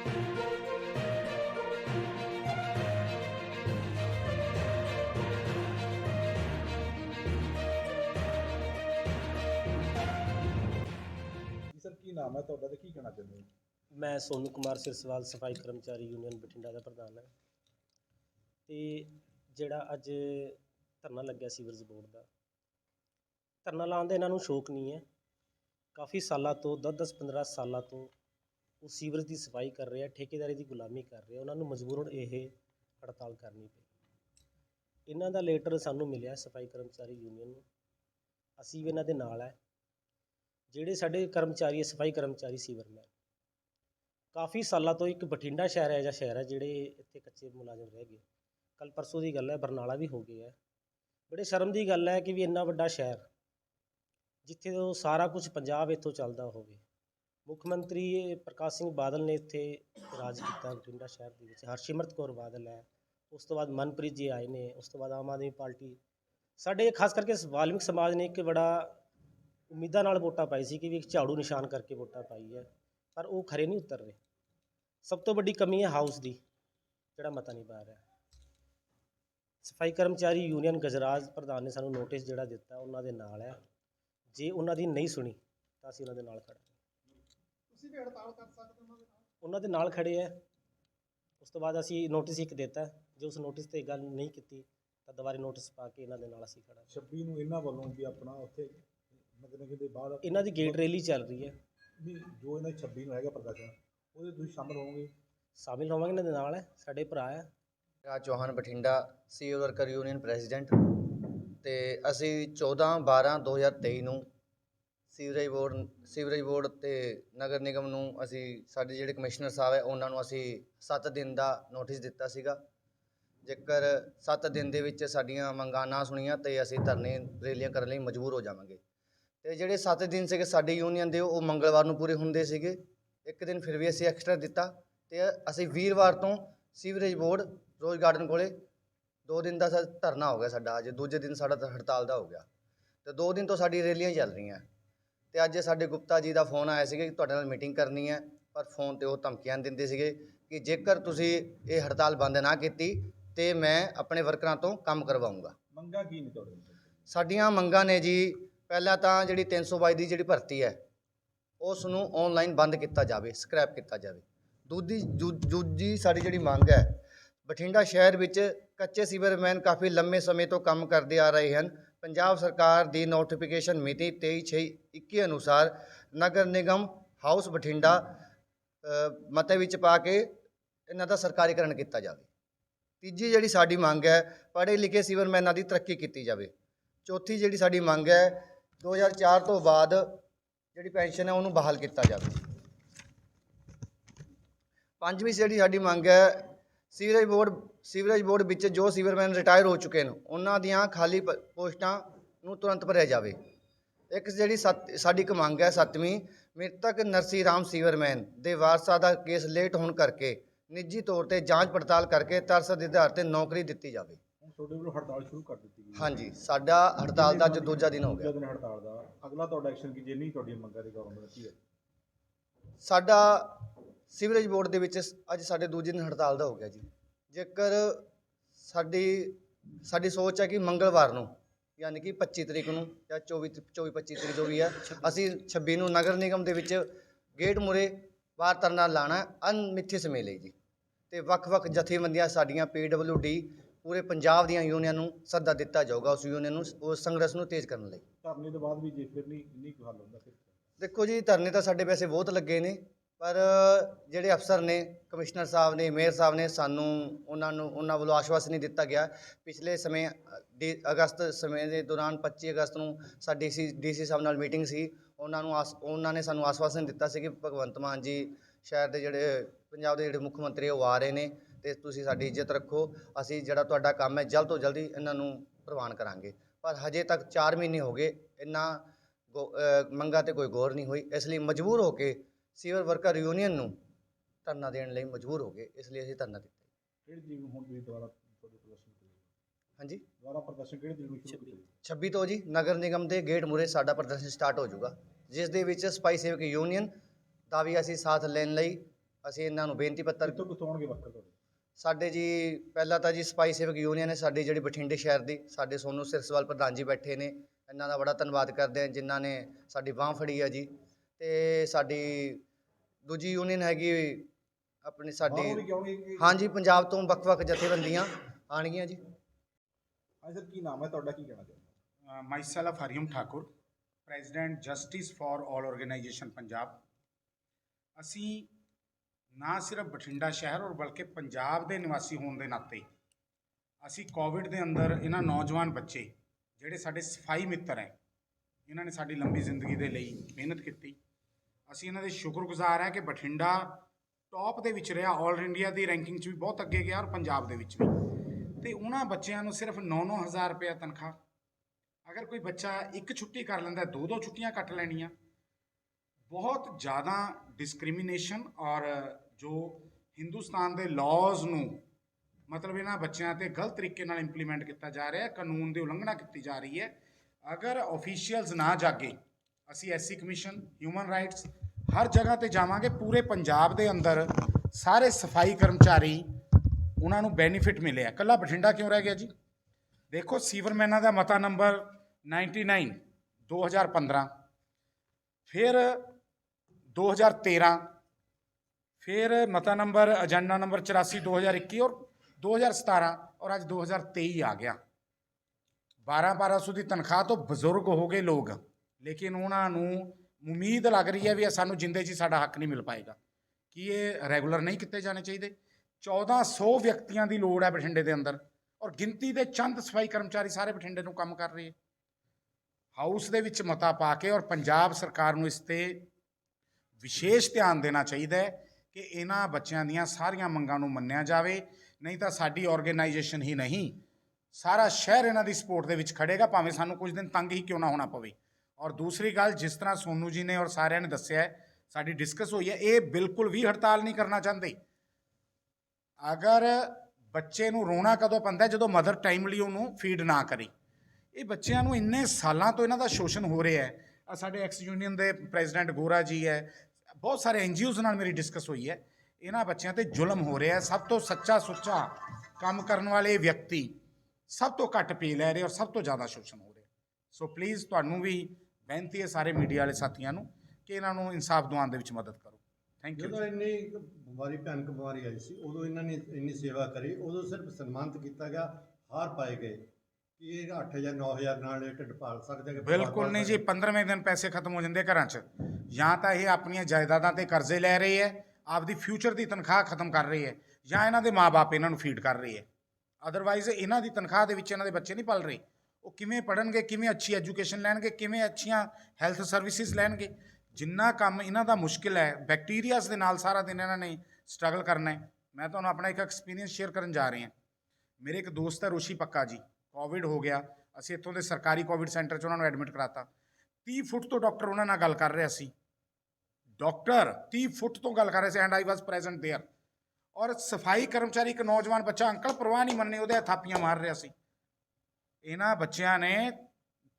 Sir, ਕੀ ਨਾਮ ਹੈ ਤੁਹਾਡਾ ਤੇ ਕੀ ਕਹਿਣਾ ਚਾਹੁੰਦੇ ਹੋ? ਮੈਂ ਸੋਨੂ ਕੁਮਾਰ ਸਿਰਸਵਾਲ, ਸਫ਼ਾਈ ਕਰਮਚਾਰੀ ਯੂਨੀਅਨ ਬਠਿੰਡਾ ਦਾ ਪ੍ਰਧਾਨ ਹਾਂ। ਤੇ ਜਿਹੜਾ ਅੱਜ ਧਰਨਾ ਲੱਗਿਆ ਸੀਵਰਜ ਬੋਰਡ ਦਾ, ਧਰਨਾ ਲਾਉਣ ਦਾ ਇਹਨਾਂ ਨੂੰ ਸ਼ੌਕ ਨਹੀਂ ਹੈ। ਕਾਫੀ ਸਾਲਾਂ ਤੋਂ 10-10 15 ਸਾਲਾਂ ਤੋਂ ਉਹ ਸੀਵਰਜ ਦੀ ਸਫ਼ਾਈ ਕਰ ਰਹੇ ਆ ਠੇਕੇਦਾਰੀ ਦੀ ਗੁਲਾਮੀ ਕਰ ਰਹੇ ਆ ਉਹਨਾਂ ਨੂੰ ਮਜਬੂਰਨ ਇਹ ਹੜਤਾਲ ਕਰਨੀ ਪਈ। ਇਹਨਾਂ ਦਾ ਲੈਟਰ ਸਾਨੂੰ ਮਿਲਿਆ ਸਫ਼ਾਈ ਕਰਮਚਾਰੀ ਯੂਨੀਅਨ ਨੂੰ। ਅਸੀਂ ਵੀ ਇਹਨਾਂ ਦੇ ਨਾਲ ਹੈ। ਜਿਹੜੇ ਸਾਡੇ ਕਰਮਚਾਰੀ ਸਫ਼ਾਈ ਕਰਮਚਾਰੀ ਸੀਵਰਮੈਨ। ਕਾਫੀ ਸਾਲਾਂ ਤੋਂ ਇੱਕ ਬਠਿੰਡਾ ਸ਼ਹਿਰ ਹੈ ਜਾਂ ਸ਼ਹਿਰ ਹੈ ਜਿਹੜੇ ਇੱਥੇ ਕੱਚੇ ਮੁਲਾਜ਼ਮ ਰਹਿ ਗਏ। ਕੱਲ ਪਰਸੋਂ ਦੀ ਗੱਲ ਹੈ, ਬਰਨਾਲਾ ਵੀ ਹੋ ਗਿਆ ਹੈ। ਬੜੇ ਸ਼ਰਮ ਦੀ ਗੱਲ ਹੈ ਕਿ ਵੀ ਇੰਨਾ ਵੱਡਾ ਸ਼ਹਿਰ, ਜਿੱਥੇ ਤੋਂ ਸਾਰਾ ਕੁਝ ਪੰਜਾਬ ਇੱਥੋਂ ਚੱਲਦਾ ਹੋਵੇ। ਮੁੱਖ ਮੰਤਰੀ ਪ੍ਰਕਾਸ਼ ਸਿੰਘ ਬਾਦਲ ਨੇ ਇੱਥੇ ਰਾਜ ਕੀਤਾ ਬਠਿੰਡਾ ਸ਼ਹਿਰ ਦੇ ਵਿੱਚ। ਹਰਸਿਮਰਤ ਕੌਰ ਬਾਦਲ ਹੈ। ਉਸ ਤੋਂ ਬਾਅਦ ਮਨਪ੍ਰੀਤ ਜੀ ਆਏ ਨੇ। ਉਸ ਤੋਂ ਬਾਅਦ ਆਮ ਆਦਮੀ ਪਾਰਟੀ ਸਾਡੇ ਖਾਸ ਕਰਕੇ ਵਾਲਮਿਕ ਸਮਾਜ ਨੇ ਇੱਕ ਬੜਾ ਉਮੀਦਾਂ ਨਾਲ ਵੋਟਾਂ ਪਾਈ ਸੀ ਕਿ ਵੀ ਇੱਕ ਝਾੜੂ ਨਿਸ਼ਾਨ ਕਰਕੇ ਵੋਟਾਂ ਪਾਈ ਹੈ। ਪਰ ਉਹ ਖਰੇ ਨਹੀਂ ਉਤਰ ਰਹੇ। ਸਭ ਤੋਂ ਵੱਡੀ ਕਮੀ ਹੈ ਹਾਊਸ ਦੀ, ਜਿਹੜਾ ਮਤਾ ਨਹੀਂ ਪਾ ਰਿਹਾ। ਸਫ਼ਾਈ ਕਰਮਚਾਰੀ ਯੂਨੀਅਨ ਗਜਰਾਜ ਪ੍ਰਧਾਨ ਨੇ ਸਾਨੂੰ ਨੋਟਿਸ ਜਿਹੜਾ ਦਿੱਤਾ, ਉਹਨਾਂ ਦੇ ਨਾਲ ਹੈ। ਜੇ ਉਹਨਾਂ ਦੀ ਨਹੀਂ ਸੁਣੀ, ਤਾਂ ਅਸੀਂ ਉਹਨਾਂ ਦੇ ਨਾਲ ਖੜਾਂਗੇ ਤੁਸੀਂ ਵੀ ਹੜਤਾਲ ਕਰ ਸਕਦੇ ਹੋ ਉਹਨਾਂ ਦੇ ਨਾਲ। ਖੜੇ ਹੈ ਉਸ ਤੋਂ ਬਾਅਦ ਅਸੀਂ ਨੋਟਿਸ ਇੱਕ ਦਿੱਤਾ। ਜੇ ਉਸ ਨੋਟਿਸ ਤੇ ਗੱਲ ਨਹੀਂ ਕੀਤੀ ਤਾਂ ਦੁਬਾਰੇ ਨੋਟਿਸ ਪਾ ਕੇ ਇਹਨਾਂ ਦੇ ਨਾਲ ਅਸੀਂ ਖੜਾਂਗੇ 26 ਨੂੰ ਇਹਨਾਂ ਵੱਲੋਂ ਵੀ ਆਪਣਾ ਉੱਥੇ ਮਤਲਬ ਦੇ ਬਾਅਦ ਇਹਨਾਂ ਦੀ ਗੇਟ ਰੈਲੀ ਚੱਲ ਰਹੀ ਹੈ। ਵੀ ਜੋ ਇਹਨਾਂ 26 ਨੂੰ ਹੈਗਾ ਪ੍ਰਦਰਸ਼ਨ ਉਹਦੇ ਤੁਸੀਂ ਸ਼ਾਮਲ ਹੋਵੋਗੇ? ਸ਼ਾਮਿਲ ਹੋਵਾਂਗੇ ਇਹਨਾਂ ਦੇ ਨਾਲ। ਹੈ ਸਾਡੇ ਭਰਾ ਹੈ Raj Chauhan Bathinda CO worker union president ਤੇ ਅਸੀਂ 14 12 2023 ਨੂੰ ਸੀਵਰੇਜ ਬੋਰਡ ਸੀਵਰੇਜ ਬੋਰਡ ਅਤੇ ਨਗਰ ਨਿਗਮ ਨੂੰ ਅਸੀਂ, ਸਾਡੇ ਜਿਹੜੇ ਕਮਿਸ਼ਨਰ ਸਾਹਿਬ ਹੈ, ਉਹਨਾਂ ਨੂੰ ਅਸੀਂ ਸੱਤ ਦਿਨ ਦਾ ਨੋਟਿਸ ਦਿੱਤਾ ਸੀਗਾ। ਜੇਕਰ ਸੱਤ ਦਿਨ ਦੇ ਵਿੱਚ ਸਾਡੀਆਂ ਮੰਗਾਂ ਨਾ ਸੁਣੀਆਂ ਤੇ ਅਸੀਂ ਧਰਨੇ ਰੈਲੀਆਂ ਕਰਨ ਲਈ ਮਜਬੂਰ ਹੋ ਜਾਵਾਂਗੇ। ਤੇ ਜਿਹੜੇ 7 ਦਿਨ ਸੀਗੇ ਸਾਡੀ ਯੂਨੀਅਨ ਦੇ, ਉਹ ਮੰਗਲਵਾਰ ਨੂੰ ਪੂਰੇ ਹੁੰਦੇ ਸੀਗੇ। ਇੱਕ ਦਿਨ ਫਿਰ ਵੀ ਅਸੀਂ ਐਕਸਟਰਾ ਦਿੱਤਾ ਤੇ ਅਸੀਂ ਵੀਰਵਾਰ ਤੋਂ ਸੀਵਰੇਜ ਬੋਰਡ, ਰੋਜ਼ ਗਾਰਡਨ ਕੋਲੇ ਦੋ ਦਿਨ ਦਾ ਧਰਨਾ ਹੋ ਗਿਆ ਸਾਡਾ ਅੱਜ ਦੂਜੇ ਦਿਨ ਸਾਡਾ ਹੜਤਾਲ ਦਾ ਹੋ ਗਿਆ। ਤੇ ਦੋ ਦਿਨ ਤੋਂ ਸਾਡੀ ਰੈਲੀਆਂ ਚੱਲ ਰਹੀਆਂ। ਤੇ ਅੱਜ ਸਾਡੇ ਗੁਪਤਾ ਜੀ ਦਾ ਫੋਨ ਆਇਆ ਸੀਗਾ ਕਿ ਤੁਹਾਡੇ ਨਾਲ ਮੀਟਿੰਗ ਕਰਨੀ ਹੈ ਪਰ ਫੋਨ ਤੇ ਉਹ ਧਮਕੀਆਂ ਦਿੰਦੇ ਸੀਗੇ ਕਿ ਜੇਕਰ ਤੁਸੀਂ ਇਹ ਹੜਤਾਲ ਬੰਦ ਨਾ ਕੀਤੀ ਤੇ ਮੈਂ ਆਪਣੇ ਵਰਕਰਾਂ ਤੋਂ ਕੰਮ ਕਰਵਾਉਂਗਾ। ਮੰਗਾ ਕੀ ਨੇ ਤੁਹਾਡੇ ਸਾਡੀਆਂ ਮੰਗਾਂ ਨੇ ਜੀ ਪਹਿਲਾਂ ਤਾਂ ਜਿਹੜੀ 322 ਦੀ ਜਿਹੜੀ ਭਰਤੀ ਹੈ ਉਸ ਨੂੰ ਆਨਲਾਈਨ ਬੰਦ ਕੀਤਾ ਜਾਵੇ ਸਕ੍ਰੈਪ ਕੀਤਾ ਜਾਵੇ। ਦੂਜੀ ਦੂਜੀ ਸਾਡੀ ਜਿਹੜੀ ਮੰਗ ਹੈ ਬਠਿੰਡਾ ਸ਼ਹਿਰ ਵਿੱਚ ਕੱਚੇ ਸੀਵਰਮੈਨ ਕਾਫੀ ਲੰਮੇ ਸਮੇਂ ਤੋਂ ਕੰਮ ਕਰਦੇ ਆ ਰਹੇ ਹਨ ਪੰਜਾਬ ਸਰਕਾਰ ਦੀ ਨੋਟੀਫਿਕੇਸ਼ਨ ਮਿਤੀ 23/6/21 ਅਨੁਸਾਰ ਨਗਰ ਨਿਗਮ ਹਾਊਸ ਬਠਿੰਡਾ ਮਤੇ ਵਿੱਚ ਪਾ ਕੇ ਇਹਨਾਂ ਦਾ ਸਰਕਾਰੀਕਰਨ ਕੀਤਾ ਜਾਵੇ। ਤੀਜੀ ਜਿਹੜੀ ਸਾਡੀ ਮੰਗ ਹੈ, ਪੜ੍ਹੇ ਲਿਖੇ ਸੀਵਰਮੈਨਾਂ ਦੀ ਤਰੱਕੀ ਕੀਤੀ ਜਾਵੇ। ਚੌਥੀ ਜਿਹੜੀ ਸਾਡੀ ਮੰਗ ਹੈ 2004 ਤੋਂ ਬਾਅਦ ਜਿਹੜੀ ਪੈਨਸ਼ਨ ਹੈ ਉਹਨੂੰ ਬਹਾਲ ਕੀਤਾ ਜਾਵੇ। ਪੰਜਵੀਂ ਜਿਹੜੀ ਸਾਡੀ ਮੰਗ ਹੈ ਸੀਵਰੇਜ ਬੋਰਡ ਸੀਵਰੇਜ ਬੋਰਡ ਵਿੱਚ ਜੋ ਸੀਵਰਮੈਨ ਰਿਟਾਇਰ ਹੋ ਚੁੱਕੇ ਨੇ ਉਹਨਾਂ ਦੀਆਂ ਖਾਲੀ ਪ- ਪੋਸਟਾਂ ਨੂੰ ਤੁਰੰਤ ਭਰਿਆ ਜਾਵੇ। ਇੱਕ ਜਿਹੜੀ ਸੱਤ ਸਾਡੀ ਇੱਕ ਮੰਗ ਹੈ ਸੱਤਵੀਂ ਮ੍ਰਿਤਕ ਨਰਸੀ ਰਾਮ ਸੀਵਰਮੈਨ ਦੇ ਵਾਰਸਾਂ ਦਾ ਕੇਸ ਲੇਟ ਹੋਣ ਕਰਕੇ ਨਿੱਜੀ ਤੌਰ ਤੇ ਜਾਂਚ ਪੜਤਾਲ ਕਰਕੇ ਤਰਸ ਦੇ ਆਧਾਰ ਤੇ ਨੌਕਰੀ ਦਿੱਤੀ ਜਾਵੇ। ਹੁਣ ਤੁਹਾਡੇ ਵੱਲੋਂ ਹੜਤਾਲ ਸ਼ੁਰੂ ਕਰ ਦਿੱਤੀ ਗਈ ਹੈ। ਹਾਂਜੀ ਸਾਡਾ ਹੜਤਾਲ ਦਾ ਅੱਜ ਦੂਜਾ ਦਿਨ ਹੋ ਗਿਆ। ਦੂਜਾ ਦਿਨ ਹੜਤਾਲ ਦਾ। ਅਗਲਾ ਤੁਹਾਡਾ ਐਕਸ਼ਨ ਕੀ ਜੇ ਨਹੀਂ ਤੁਹਾਡੀਆਂ ਮੰਗਾਂ ਦੀ ਗਵਰਨਮੈਂਟ ਕੀ ਹੈ? ਸਾਡਾ ਸੀਵਰੇਜ ਬੋਰਡ ਦੇ ਵਿੱਚ ਅੱਜ ਸਾਡੇ ਦੂਜੇ ਦਿਨ ਹੜਤਾਲ ਦਾ ਹੋ ਗਿਆ ਜੀ। ਜੇਕਰ ਸਾਡੀ ਸਾਡੀ ਸੋਚ ਹੈ ਕਿ ਮੰਗਲਵਾਰ ਨੂੰ ਯਾਨੀ ਕਿ 25 ਤਰੀਕ ਨੂੰ ਜਾਂ 24 24 25 ਤਰੀਕ ਜੋ ਵੀ ਹੈ ਅਸੀਂ 26 ਨੂੰ ਨਗਰ ਨਿਗਮ ਦੇ ਵਿੱਚ ਗੇਟ ਮੁਰੇ ਬਾਹਰ ਧਰਨਾ ਲਾਣਾ ਅਨਮਿੱਥੇ ਸਮੇਂ ਲਈ ਜੀ। ਤੇ ਵੱਖ-ਵੱਖ ਜਥੇਬੰਦੀਆਂ ਸਾਡੀਆਂ ਡੀ ਪੂਰੇ ਪੰਜਾਬ ਦੀਆਂ ਯੂਨੀਅਨ ਨੂੰ ਸੱਦਾ ਦਿੱਤਾ ਜਾਊਗਾ ਉਸ ਯੂਨੀਅਨ ਨੂੰ ਉਸ ਸੰਘਰਸ਼ ਨੂੰ ਤੇਜ਼ ਕਰਨ ਲਈ। ਧਰਨੇ ਤੋਂ ਬਾਅਦ ਵੀ ਜੇ ਫਿਰ ਨਹੀਂ ਨਹੀਂ ਕੋਈ ਹੱਲ ਹੁੰਦਾ ਫਿਰ। ਦੇਖੋ ਜੀ ਧਰਨੇ ਤਾਂ ਸਾਡੇ ਵੈਸੇ ਬਹੁਤ ਲੱਗੇ ਨੇ। ਪਰ ਜਿਹੜੇ ਅਫਸਰ ਨੇ, ਕਮਿਸ਼ਨਰ ਸਾਹਿਬ ਨੇ, ਮੇਅਰ ਸਾਹਿਬ ਨੇ ਸਾਨੂੰ ਉਹਨਾਂ ਨੂੰ, ਉਹਨਾਂ ਵੱਲੋਂ ਆਸ਼ਵਾਸਨ ਨਹੀਂ ਦਿੱਤਾ ਗਿਆ। ਪਿਛਲੇ ਸਮੇਂ, ਡੀ- ਅਗਸਤ ਸਮੇਂ ਦੇ ਦੌਰਾਨ 25 ਅਗਸਤ ਨੂੰ ਸਾਡੀ ਸੀ, ਡੀਸੀ ਸਾਹਿਬ ਨਾਲ ਮੀਟਿੰਗ ਸੀ। ਉਹਨਾਂ ਨੂੰ ਆਸ- ਉਹਨਾਂ ਨੇ ਸਾਨੂੰ ਆਸ਼ਵਾਸਨ ਦਿੱਤਾ ਸੀ ਕਿ ਭਗਵੰਤ ਮਾਨ ਜੀ ਸ਼ਹਿਰ ਦੇ ਜਿਹੜੇ, ਪੰਜਾਬ ਦੇ ਜਿਹੜੇ ਮੁੱਖ ਮੰਤਰੀ ਉਹ ਆ ਰਹੇ ਨੇ ਤੇ ਤੁਸੀਂ ਸਾਡੀ ਇੱਜ਼ਤ ਰੱਖੋ। ਅਸੀਂ ਜਿਹੜਾ ਤੁਹਾਡਾ ਕੰਮ ਹੈ, ਜਲਦ ਤੋਂ ਜਲਦੀ ਇਹਨਾਂ ਨੂੰ ਪ੍ਰਵਾਨ ਕਰਾਂਗੇ। ਪਰ ਹਜੇ ਤੱਕ 4 ਮਹੀਨੇ ਹੋ ਗਏ ਇਹਨਾਂ ਗੋ- ਅਹ ਮੰਗਾਂ ਤੇ ਕੋਈ ਗੌਰ ਨਹੀਂ ਹੋਈ। ਇਸ ਲਈ ਮਜਬੂਰ ਹੋ ਕੇ ਸੀਵਰ ਵਰਕਰ ਯੂਨੀਅਨ ਨੂੰ ਧਰਨਾ ਦੇਣ ਲਈ ਮਜਬੂਰ ਹੋ ਗਏ ਇਸ ਲਈ ਅਸੀਂ ਧਰਨਾ ਦਿੱਤਾ। ਕਿਹੜੀ ਤਰੀਕ ਨੂੰ ਹੁਣ ਤੁਸੀਂ ਦੁਬਾਰਾ ਤੁਹਾਡੇ ਪ੍ਰਦਰਸ਼ਨ ਕਰੋਗੇ ਹਾਂਜੀ? ਦੁਬਾਰਾ ਪ੍ਰਦਰਸ਼ਨ ਕਿਹੜੀ ਤਰੀਕ ਨੂੰ ਸ਼ੁਰੂ ਕਰੋਗੇ 26 ਤੋਂ ਜੀ ਨਗਰ ਨਿਗਮ ਦੇ ਗੇਟ ਮੂਰੇ ਸਾਡਾ ਪ੍ਰਦਰਸ਼ਨ ਸਟਾਰਟ ਹੋ ਜਾਊਗਾ ਜਿਸ ਦੇ ਵਿੱਚ ਸਪਾਈ ਸੇਵਕ ਯੂਨੀਅਨ ਦਾ ਵੀ ਅਸੀਂ ਸਾਥ ਲੈਣ ਲਈ ਅਸੀਂ ਇਹਨਾਂ ਨੂੰ ਬੇਨਤੀ ਪੱਤਰ ਕਿੱਥੋਂ ਕਿੱਥੋਂ ਆਉਣਗੇ ਵਰਕਰ ਤੁਹਾਡੇ? ਸਾਡੇ ਜੀ ਪਹਿਲਾਂ ਤਾਂ ਜੀ ਸਪਾਈ ਸੇਵਕ ਯੂਨੀਅਨ ਹੈ ਸਾਡੀ ਜਿਹੜੀ ਬਠਿੰਡੇ ਸ਼ਹਿਰ ਦੀ ਸਾਡੇ ਸੋਨੂ ਸਿਰਸਵਾਲ ਪ੍ਰਧਾਨ ਜੀ ਬੈਠੇ ਨੇ ਇਹਨਾਂ ਦਾ ਬੜਾ ਧੰਨਵਾਦ ਕਰਦੇ ਹਾਂ ਜਿਨ੍ਹਾਂ ਨੇ ਸਾਡੀ ਬਾਹ ਫੜੀ ਹੈ ਜੀ। ਤੇ ਸਾਡੀ ਦੂਜੀ ਯੂਨੀਅਨ ਹੈਗੀ ਆਪਣੀ ਬਾਹਰੋਂ ਵੀ ਸਾਡੀ ਕਿਉਂ ਹਾਂਜੀ ਪੰਜਾਬ ਤੋਂ ਵੱਖ-ਵੱਖ ਜਥੇਬੰਦੀਆਂ ਆਣਗੀਆਂ ਜੀ। ਸਰ ਕੀ ਨਾਮ ਹੈ ਤੁਹਾਡਾ? ਕੀ ਕਹਿਣਾ ਚਾਹੁੰਦੇ Uh, myself Hariom Thakur, President Justice for All Organization Punjab. ਅਸੀਂ ਨਾ ਸਿਰਫ ਬਠਿੰਡਾ ਸ਼ਹਿਰ ਔਰ ਬਲਕਿ ਪੰਜਾਬ ਦੇ ਨਿਵਾਸੀ ਹੋਣ ਦੇ ਨਾਤੇ ਅਸੀਂ ਕੋਵਿਡ ਦੇ ਅੰਦਰ ਇਹਨਾਂ ਨੌਜਵਾਨ ਬੱਚੇ ਜਿਹੜੇ ਸਾਡੇ ਸਫ਼ਾਈ ਮਿੱਤਰ ਹੈ ਇਹਨਾਂ ਨੇ ਸਾਡੀ ਲੰਬੀ ਜ਼ਿੰਦਗੀ ਦੇ ਲਈ ਮਿਹਨਤ ਕੀਤੀ। ਅਸੀਂ ਇਹਨਾਂ ਦੇ ਸ਼ੁਕਰਗੁਜ਼ਾਰ ਹਾਂ ਕਿ ਬਠਿੰਡਾ ਟੌਪ ਦੇ ਵਿੱਚ ਰਿਹਾ ਆਲ ਇੰਡੀਆ ਦੀ ਰੈਂਕਿੰਗ 'ਚ ਵੀ ਬਹੁਤ ਅੱਗੇ ਗਿਆ ਔਰ ਪੰਜਾਬ ਦੇ ਵਿੱਚ ਵੀ। ਤੇ ਉਹਨਾਂ ਬੱਚਿਆਂ ਨੂੰ ਸਿਰਫ 9-9000 ਰੁਪਏ ਤਨਖਾਹ। ਅਗਰ ਕੋਈ ਬੱਚਾ ਇੱਕ ਛੁੱਟੀ ਕਰ ਲੈਂਦਾ ਦੋ ਦੋ ਛੁੱਟੀਆਂ ਕੱਟ ਲੈਣੀਆਂ, ਬਹੁਤ ਜ਼ਿਆਦਾ ਡਿਸਕ੍ਰਿਮੀਨੇਸ਼ਨ ਔਰ ਜੋ ਹਿੰਦੁਸਤਾਨ ਦੇ ਲਾਜ਼ ਨੂੰ ਮਤਲਬ ਇਹਨਾਂ ਬੱਚਿਆਂ ਤੇ ਗਲਤ ਤਰੀਕੇ ਨਾਲ ਇੰਪਲੀਮੈਂਟ ਕੀਤਾ ਜਾ ਰਿਹਾ ਹੈ, ਕਾਨੂੰਨ ਦੀ ਉਲੰਘਣਾ ਕੀਤੀ ਜਾ ਰਹੀ ਹੈ। ਅਗਰ ਅਫੀਸ਼ੀਅਲਸ ਨਾ ਜਾਗੇ ਅਸੀਂ ਐਸਸੀ ਕਮਿਸ਼ਨ ਹਿਊਮਨ ਰਾਈਟਸ ਹਰ ਜਗ੍ਹਾ ਤੇ ਜਾਵਾਂਗੇ, ਪੂਰੇ ਪੰਜਾਬ ਦੇ ਅੰਦਰ ਸਾਰੇ ਸਫ਼ਾਈ ਕਰਮਚਾਰੀ ਉਹਨਾਂ ਨੂੰ ਬੈਨੀਫਿਟ ਮਿਲਿਆ ਕੱਲਾ ਬਠਿੰਡਾ ਕਿਉਂ ਰਹਿ ਗਿਆ ਜੀ? ਦੇਖੋ ਸੀਵਰਮੈਨਾਂ ਦਾ ਮਤਾ ਨੰਬਰ 99 2015 ਫਿਰ 2013 ਫਿਰ ਮਤਾ ਨੰਬਰ ਏਜੰਡਾ ਨੰਬਰ 84 2021 ਔਰ 2017 ਔਰ ਅੱਜ 2023 ਆ ਗਿਆ। 12 1200 ਦੀ ਤਨਖਾਹ ਤੋਂ ਬਜ਼ੁਰਗ ਹੋ ਗਏ ਲੋਕ। ਲੇਕਿਨ ਉਹਨਾਂ ਨੂੰ ਉਮੀਦ ਲੱਗ ਰਹੀ ਹੈ ਵੀ ਸਾਨੂੰ ਜਿੰਦੇ 'ਚ ਹੀ ਸਾਡਾ ਹੱਕ ਨਹੀਂ ਮਿਲ ਪਾਏਗਾ। ਕੀ ਇਹ ਰੈਗੂਲਰ ਨਹੀਂ ਕੀਤੇ ਜਾਣੇ ਚਾਹੀਦੇ? 1400 ਵਿਅਕਤੀਆਂ ਦੀ ਲੋੜ ਹੈ ਬਠਿੰਡੇ ਦੇ ਅੰਦਰ ਔਰ ਗਿਣਤੀ ਦੇ ਚੰਦ ਸਫ਼ਾਈ ਕਰਮਚਾਰੀ ਸਾਰੇ ਬਠਿੰਡੇ ਨੂੰ ਕੰਮ ਕਰ ਰਹੇ ਹੈ। ਹਾਊਸ ਦੇ ਵਿੱਚ ਮਤਾ ਪਾ ਕੇ ਔਰ ਪੰਜਾਬ ਸਰਕਾਰ ਨੂੰ ਇਸ ਤੇ ਵਿਸ਼ੇਸ਼ ਧਿਆਨ ਦੇਣਾ ਚਾਹੀਦਾ ਹੈ ਕਿ ਇਹਨਾਂ ਬੱਚਿਆਂ ਦੀਆਂ ਸਾਰੀਆਂ ਮੰਗਾਂ ਨੂੰ ਮੰਨਿਆ ਜਾਵੇ, ਨਹੀਂ ਤਾਂ ਸਾਡੀ ਆਰਗੇਨਾਈਜੇਸ਼ਨ ਹੀ ਨਹੀਂ। ਸਾਰਾ ਸ਼ਹਿਰ ਇਹਨਾਂ ਦੀ ਸਪੋਰਟ ਦੇ ਵਿੱਚ ਖੜੇਗਾ, ਭਾਵੇਂ ਸਾਨੂੰ ਕੁਝ ਦਿਨ ਤੰਗ ਹੀ ਕਿਉਂ ਨਾ ਹੋਣਾ ਪਵੇ। ਔਰ ਦੂਸਰੀ ਗੱਲ ਜਿਸ ਤਰ੍ਹਾਂ ਸੋਨੂ ਜੀ ਨੇ ਔਰ ਸਾਰਿਆਂ ਨੇ ਦੱਸਿਆ ਸਾਡੀ ਡਿਸਕਸ ਹੋਈ ਹੈ ਇਹ ਬਿਲਕੁਲ ਵੀ ਹੜਤਾਲ ਨਹੀਂ ਕਰਨਾ ਚਾਹੁੰਦੇ ਅਗਰ ਬੱਚੇ ਨੂੰ ਰੋਣਾ ਕਦੋਂ ਪੈਂਦਾ ਜਦੋਂ ਮਦਰ ਟਾਈਮਲੀ ਉਹਨੂੰ ਫੀਡ ਨਾ ਕਰੇ ਇਹ ਬੱਚਿਆਂ ਨੂੰ ਇੰਨੇ ਸਾਲਾਂ ਤੋਂ ਇਹਨਾਂ ਦਾ ਸ਼ੋਸ਼ਣ ਹੋ ਰਿਹਾ ਹੈ ਆਹ ਸਾਡੇ ਐਕਸ ਯੂਨੀਅਨ ਦੇ ਪ੍ਰੈਜ਼ੀਡੈਂਟ ਗੋਰਾ ਜੀ ਹੈ ਬਹੁਤ ਸਾਰੇ ਐਨਜੀਓਜ਼ ਨਾਲ ਮੇਰੀ ਡਿਸਕਸ ਹੋਈ ਹੈ ਇਹਨਾਂ ਬੱਚਿਆਂ ਤੇ ਜ਼ੁਲਮ ਹੋ ਰਿਹਾ ਹੈ ਸਭ ਤੋਂ ਸੱਚਾ ਸੁੱਚਾ ਕੰਮ ਕਰਨ ਵਾਲੇ ਵਿਅਕਤੀ ਸਭ ਤੋਂ ਘੱਟ ਪੇ ਲੈ ਰਹੇ ਔਰ ਸਭ ਤੋਂ ਜ਼ਿਆਦਾ ਸ਼ੋਸ਼ਣ ਹੋ ਰਿਹਾ ਸੋ ਪਲੀਜ਼ ਤੁਹਾਨੂੰ ਵੀ ਬੇਨਤੀ ਹੈ ਸਾਰੇ ਮੀਡੀਆ ਵਾਲੇ ਸਾਥੀਆਂ ਨੂੰ ਕਿ ਇਹਨਾਂ ਨੂੰ ਇਨਸਾਫ ਦਿਵਾਉਣ ਦੇ ਵਿੱਚ ਮਦਦ ਕਰੋ। ਥੈਂਕ ਯੂ ਜਦੋਂ ਇੰਨੀ ਬਿਮਾਰੀ ਭਿਆਨਕ ਬਿਮਾਰੀ ਆਈ ਸੀ ਉਦੋਂ ਇਹਨਾਂ ਨੇ ਇੰਨੀ ਸੇਵਾ ਕਰੀ ਉਦੋਂ ਸਿਰਫ ਸਨਮਾਨਿਤ ਕੀਤਾ ਗਿਆ ਹਾਰ ਪਾਏ ਗਏ। ਕਿ ਇਹ 8000 9000 ਨਾਲ ਇਹ ਢਿੱਡ ਪਾਲ ਸਕਦੇ ਕਿ ਬਿਲਕੁਲ ਨਹੀਂ ਜੀ ਸਕਦੇ। 15ਵੇਂ ਦਿਨ ਪੈਸੇ ਖਤਮ ਹੋ ਜਾਂਦੇ ਘਰਾਂ 'ਚ। ਜਾਂ ਤਾਂ ਇਹ ਆਪਣੀਆਂ ਜਾਇਦਾਦਾਂ ਤੇ ਕਰਜ਼ੇ ਲੈ ਰਹੇ ਹੈ ਆਪਦੀ ਫਿਊਚਰ ਦੀ ਤਨਖਾਹ ਖਤਮ ਕਰ ਰਹੇ ਹੈ ਜਾਂ ਇਹਨਾਂ ਦੇ ਮਾਪੇ ਇਹਨਾਂ ਨੂੰ ਫੀਡ ਕਰ ਰਹੇ ਹੈ। ਅਦਰਵਾਈਜ਼ ਇਹਨਾਂ ਦੀ ਤਨਖਾਹ ਦੇ ਵਿੱਚ ਇਹਨਾਂ ਦੇ ਬੱਚੇ ਨਹੀਂ ਪਲ ਰਹੇ। ਉਹ ਕਿਵੇਂ ਪੜਨਗੇ ਕਿਵੇਂ ਅੱਛੀ ਐਜੂਕੇਸ਼ਨ ਲੈਣਗੇ ਕਿਵੇਂ ਅੱਛੀਆਂ ਹੈਲਥ ਸਰਵਿਸਿਜ਼ ਲੈਣਗੇ ਜਿੰਨਾ ਕੰਮ ਇਹਨਾਂ ਦਾ ਮੁਸ਼ਕਿਲ ਹੈ ਬੈਕਟੀਰੀਆਜ਼ ਦੇ ਨਾਲ ਸਾਰਾ ਦਿਨ ਇਹਨਾਂ ਨੇ ਸਟਰਗਲ ਕਰਨਾ ਹੈ ਮੈਂ ਤੁਹਾਨੂੰ ਆਪਣਾ ਇੱਕ ਐਕਸਪੀਰੀਅੰਸ ਸ਼ੇਅਰ ਕਰਨ ਜਾ ਰਹੇ ਹਾਂ ਮੇਰੇ ਇੱਕ ਦੋਸਤ ਹੈ ਰੋਸ਼ੀ ਪੱਕਾ ਜੀ ਕੋਵਿਡ ਹੋ ਗਿਆ ਅਸੀਂ ਇੱਥੋਂ ਦੇ ਸਰਕਾਰੀ ਕੋਵਿਡ ਸੈਂਟਰ 'ਚ ਉਹਨਾਂ ਨੂੰ ਐਡਮਿਟ ਕਰਾਤਾ 30 ਫੁੱਟ ਤੋਂ ਡਾਕਟਰ ਉਹਨਾਂ ਨਾਲ ਗੱਲ ਕਰ ਰਿਹਾ ਸੀ ਡਾਕਟਰ 30 ਫੁੱਟ ਤੋਂ ਗੱਲ ਕਰ ਰਹੇ ਸੀ and I was present there ਔਰ ਸਫਾਈ ਕਰਮਚਾਰੀ ਇੱਕ ਨੌਜਵਾਨ ਬੱਚਾ ਅੰਕਲ ਪਰਵਾਹ ਨਹੀਂ ਮੰਨੇ ਉਹਦੇ ਥਾਪੀਆਂ ਮਾਰ ਰਿਹਾ ਸੀ ਇਹਨਾਂ ਬੱਚਿਆਂ ਨੇ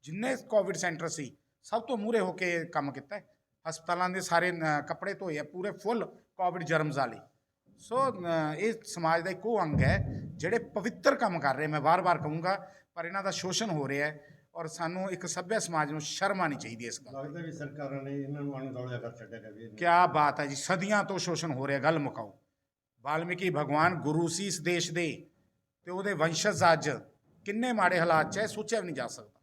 ਜਿੰਨੇ ਕੋਵਿਡ ਸੈਂਟਰ ਸੀ ਸਭ ਤੋਂ ਮੂਹਰੇ ਹੋ ਕੇ ਕੰਮ ਕੀਤਾ ਹੈ। ਹਸਪਤਾਲਾਂ ਦੇ ਸਾਰੇ ਕੱਪੜੇ ਧੋਏ ਆ ਪੂਰੇ ਫੁੱਲ ਕੋਵਿਡ ਜਰਮਸ ਵਾਲੇ। ਸੋ ਇਹ ਸਮਾਜ ਦਾ ਇੱਕ ਉਹ ਅੰਗ ਹੈ ਜਿਹੜੇ ਪਵਿੱਤਰ ਕੰਮ ਕਰ ਰਹੇ ਮੈਂ ਵਾਰ-ਵਾਰ ਕਹੂੰਗਾ ਪਰ ਇਹਨਾਂ ਦਾ ਸ਼ੋਸ਼ਣ ਹੋ ਰਿਹਾ ਹੈ ਔਰ ਸਾਨੂੰ ਇੱਕ ਸੱਭਿਆ ਸਮਾਜ ਨੂੰ ਸ਼ਰਮ ਆਣੀ ਚਾਹੀਦੀ ਇਸ ਗੱਲ ਲੱਗਦਾ ਵੀ ਸਰਕਾਰਾਂ ਨੇ ਇਹਨਾਂ ਨੂੰ ਅਣਗੌਲਿਆ ਕਰ ਛੱਡਿਆ ਵੀ। ਕਿਆ ਬਾਤ ਹੈ ਜੀ ਸਦੀਆਂ ਤੋਂ ਸ਼ੋਸ਼ਣ ਹੋ ਰਿਹਾ ਗੱਲ ਮੁਕਾਓ। ਵਾਲਮੀਕੀ ਭਗਵਾਨ ਗੁਰੂ ਸੀ ਇਸ ਦੇਸ਼ ਦੇ ਤੇ ਉਹਦੇ ਵੰਸ਼ਜ ਅੱਜ ਕਿੰਨੇ ਮਾੜੇ ਹਾਲਾਤ 'ਚ ਹੈ ਸੋਚਿਆ ਵੀ ਨਹੀਂ ਜਾ ਸਕਦਾ।